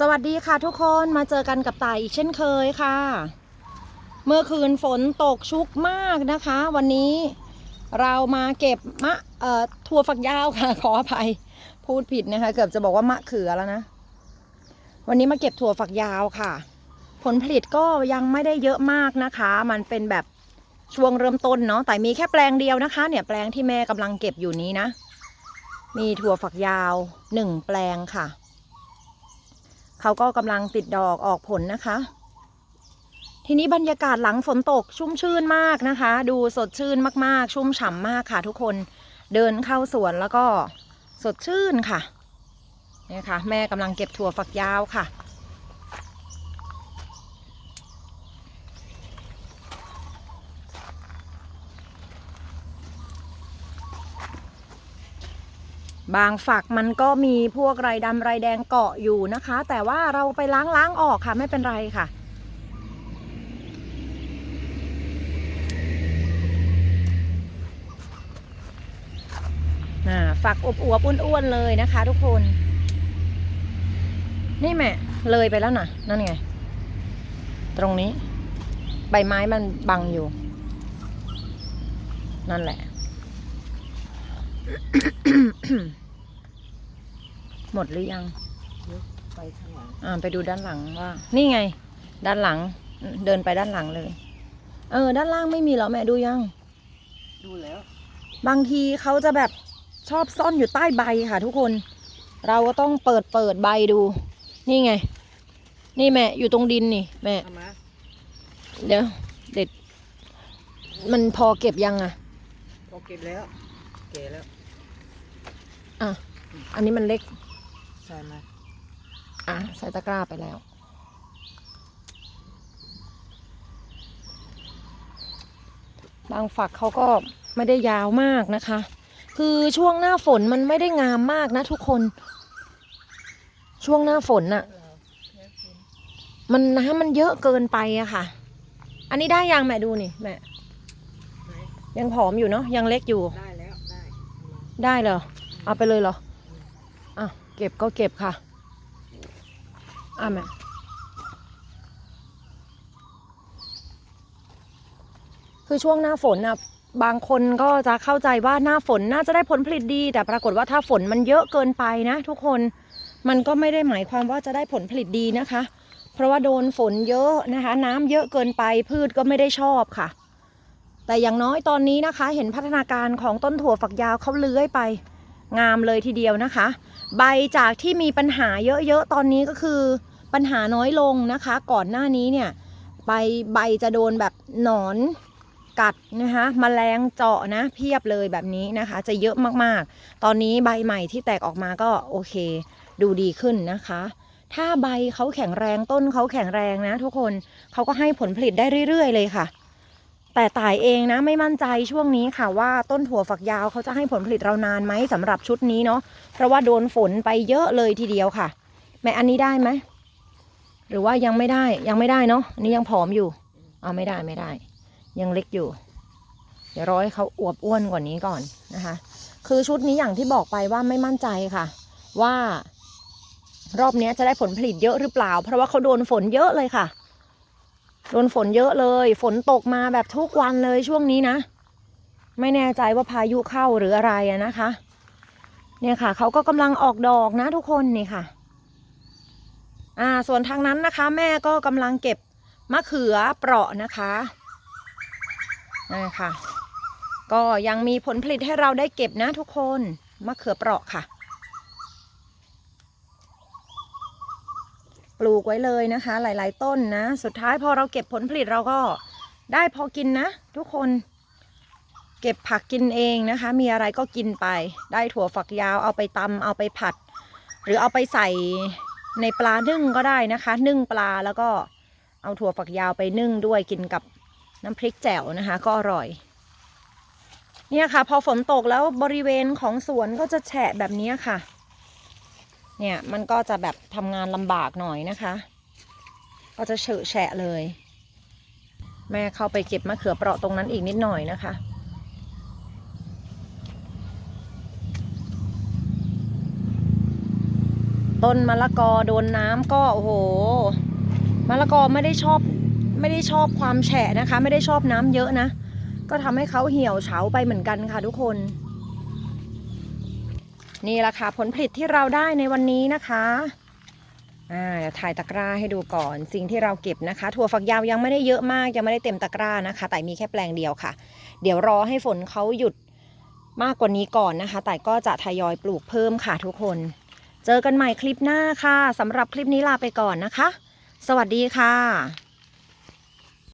สวัสดีค่ะทุกคนมาเจอกันกับต่ายอีกเช่นเคยค่ะ เมื่อคืนฝนตกชุกมากนะคะ วันนี้เรามาเก็บมะเอ่อถั่วฝักยาวค่ะ ขออภัยพูดผิดนะคะ เกือบจะบอกว่ามะเขือแล้วนะ วันนี้มาเก็บถั่วฝักยาวค่ะ ผลผลิตก็ยังไม่ได้เยอะมากนะคะ มันเป็นแบบช่วงเริ่มต้นเนาะแต่มีแค่แปลงเดียวนะคะ เนี่ยแปลงที่แม่กำลังเก็บอยู่นี้นะ มีถั่วฝักยาวหนึ่งแปลงค่ะ เขาก็กำลังติดดอกออกผลนะคะ ทีนี้บรรยากาศหลังฝนตกชุ่มชื่นมากนะคะ ดูสดชื่นมากๆ ชุ่มฉ่ำมากค่ะทุกคนเดินเข้าสวนแล้วก็สดชื่นค่ะเนี่ยค่ะ แม่กำลังเก็บถั่วฝักยาวค่ะ บางฝักมันก็มีพวกไรดำไรแดงเกาะอยู่นะคะ แต่ว่าเราไปล้างล้างออกค่ะไม่เป็นไรค่ะอ่าฝักอบอวบอ้วนๆเลยนะคะ ทุกคน นี่แม่เลยไปแล้วนะนั่นไง ตรงนี้ ใบไม้มันบังอยู่ นั่นแหละ หมดหรือยัง ไปข้างหลังอ่าไปดูด้านหลังว่า นี่ไง ด้านหลังอืมเดินไปด้านหลังเลย เออ ด้านล่างไม่มีเหรอแม่ดูยัง ดูแล้ว บางทีเขาจะแบบชอบซ่อนอยู่ใต้ใบค่ะ ทุกคน เราก็ต้องเปิดเปิดใบดู นี่ไง นี่แม่อยู่ตรงดินนี่แม่เอามาเดี๋ยวเด็ด มันพอเก็บยังอะพอเก็บแล้วเก็บแล้วอะอันนี้มันเล็กใส่มาอะใส่ตะกร้าไปแล้ว บางฝักเขาก็ไม่ได้ยาวมากนะคะ คือช่วงหน้าฝนมันไม่ได้งามมากนะทุกคน ช่วงหน้าฝนน่ะ มันน้ำมันเยอะเกินไปอะค่ะ อันนี้ได้ยังแม่ดูนี่แม่ไหนยังผอมอยู่เนาะยังเล็กอยู่ได้แล้ว ได้เอามาได้เหรอ เอาไปเลยเหรอ อะ เก็บก็เก็บค่ะ อะแม่คือช่วงหน้าฝนนะบางคนก็จะเข้าใจว่าหน้าฝนน่าจะได้ผลผลิตดี แต่ปรากฏว่าถ้าฝนมันเยอะเกินไปนะ ทุกคนมันก็ไม่ได้หมายความว่าจะได้ผลผลิตดีนะคะ เพราะว่าโดนฝนเยอะนะคะ น้ำเยอะเกินไปพืชก็ไม่ได้ชอบค่ะ แต่อย่างน้อยตอนนี้นะคะ เห็นพัฒนาการของต้นถั่วฝักยาวเขาเลื้อยไป งามเลยทีเดียวนะคะ ใบจากที่มีปัญหาเยอะๆตอนนี้ก็คือปัญหาน้อยลงนะคะ ก่อนหน้านี้เนี่ยใบใบจะโดนแบบหนอนกัดนะคะมแมลงเจาะนะเพียบเลยแบบนี้นะคะ จะเยอะมากๆ ตอนนี้ใบใหม่ที่แตกออกมาก็โอเค ดูดีขึ้นนะคะ ถ้าใบเขาแข็งแรงต้นเขาแข็งแรงนะ ทุกคนเขาก็ให้ผลผลิตได้เรื่อย ๆ เลยค่ะ แต่ต่ายเองนะไม่มั่นใจช่วงนี้ค่ะว่าต้นถั่วฝักยาวเขาจะให้ผลผลิตเรานานไหมสำหรับชุดนี้เนาะเพราะว่าโดนฝนไปเยอะเลยทีเดียวค่ะ แม่อันนี้ได้ไหมหรือว่ายังไม่ได้ยังไม่ได้เนาะอันนี้ยังผอมอยู่เอาไม่ได้ไม่ได้ ยังเล็กอยู่ เดี๋ยวรอให้เขาอวบอ้วนกว่านี้ก่อนนะคะ คือชุดนี้อย่างที่บอกไปว่าไม่มั่นใจค่ะ ว่ารอบนี้จะได้ผลผลิตเยอะหรือเปล่า เพราะว่าเขาโดนฝนเยอะเลยค่ะ โดนฝนเยอะเลย ฝนตกมาแบบทุกวันเลยช่วงนี้นะ ไม่แน่ใจว่าพายุเข้าหรืออะไรนะคะ เนี่ยค่ะเขาก็กำลังออกดอกนะทุกคนนี่ค่ะ อ่าส่วนทางนั้นนะคะ แม่ก็กำลังเก็บมะเขือเปราะนะคะนี่ค่ะก็ยังมีผลผลิตให้เราได้เก็บนะทุกคนมะเขือเปราะค่ะ ลูกไว้เลยนะคะ หลาย ๆ ต้นนะ สุดท้ายพอเราเก็บผลผลิตเราก็ได้พอกินนะ ทุกคน เก็บผักกินเองนะคะ มีอะไรก็กินไป ได้ถั่วฝักยาวเอาไปตำเอาไปผัด หรือเอาไปใส่ในปลานึ่งก็ได้นะคะ นึ่งปลาแล้วก็เอาถั่วฝักยาวไปนึ่งด้วยกินกับน้ำพริกแจ่วนะคะ ก็อร่อย เนี่ยค่ะ พอฝนตกแล้วบริเวณของสวนก็จะแฉะแบบนี้ค่ะ เนี่ยมันก็จะแบบทำงานลำบากหน่อยนะคะ ก็จะเฉอะแฉะเลย แม่เข้าไปเก็บมะเขือเปราะตรงนั้นอีกนิดหน่อยนะคะต้นมะละกอโดนน้ำก็โอ้โหมะละกอไม่ได้ชอบไม่ได้ชอบความแฉะนะคะ ไม่ได้ชอบน้ำเยอะนะ ก็ทำให้เขาเหี่ยวเฉาไปเหมือนกันค่ะทุกคน นี่แหละค่ะผลผลิตที่เราได้ในวันนี้นะคะอ่าเดี๋ยวถ่ายตะกร้าให้ดูก่อนสิ่งที่เราเก็บนะคะ ถั่วฝักยาวยังไม่ได้เยอะมากยังไม่ได้เต็มตะกร้านะคะ แต่มีแค่แปลงเดียวค่ะ เดี๋ยวรอให้ฝนเขาหยุดมากกว่านี้ก่อนนะคะ แต่ก็จะทยอยปลูกเพิ่มค่ะทุกคน เจอกันใหม่คลิปหน้าค่ะสำหรับคลิปนี้ลาไปก่อนนะคะ สวัสดีค่ะ